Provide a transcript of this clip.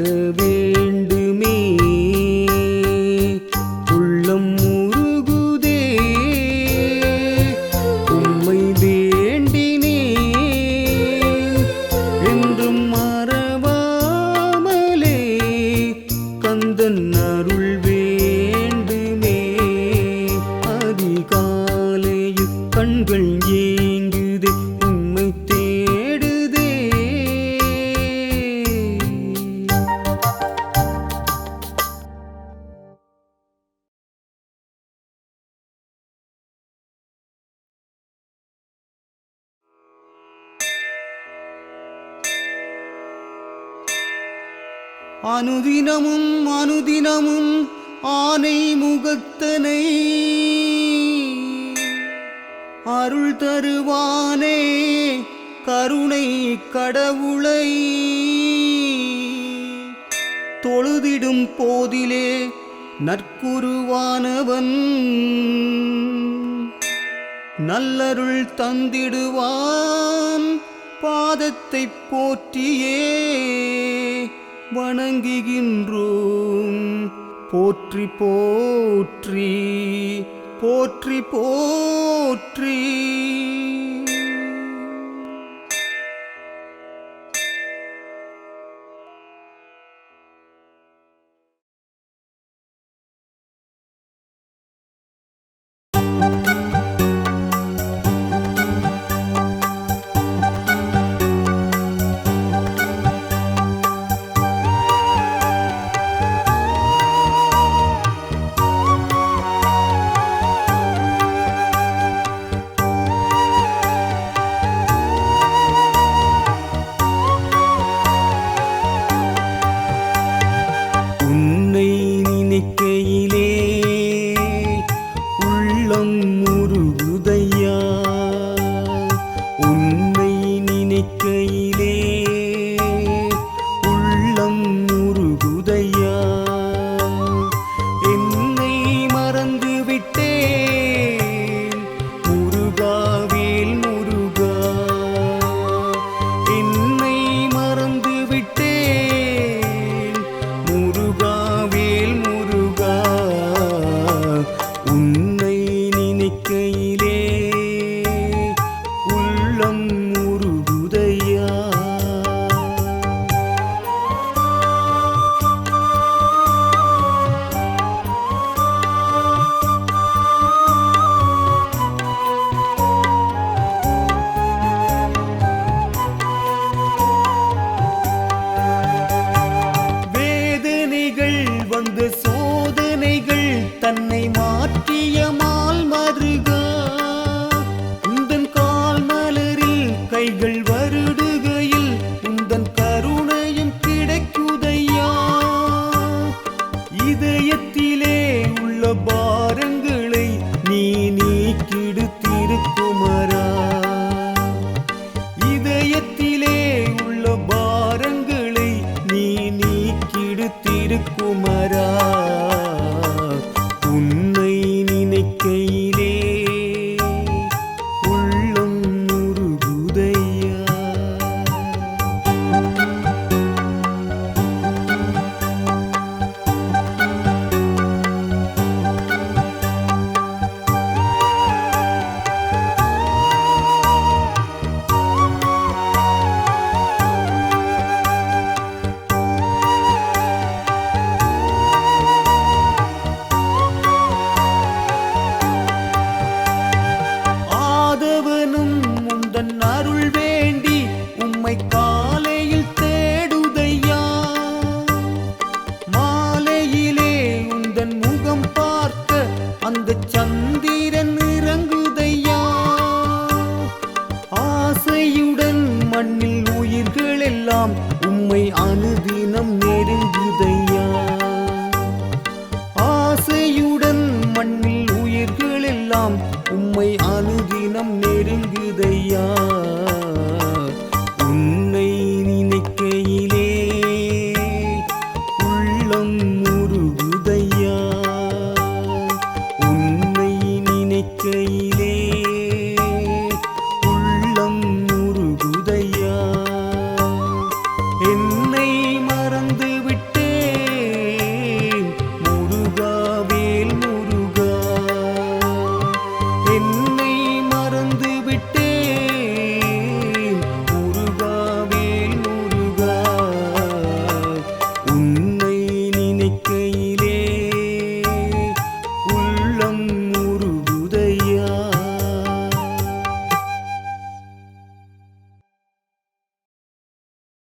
வருவே அனுதினமும் அனுதினமும் ஆனை முகத்தனை. அருள் தருவானே கருணை கடவுளை. தொழுதிடும் போதிலே நற்குருவானவன். நல்லருள் தந்திடுவான் பாதத்தை போற்றியே. வணங்குகின்றோம். போற்றி போற்றி போற்றி போற்றி. எல்லாம் உம்மை அனுதினம் நெருங்குதையே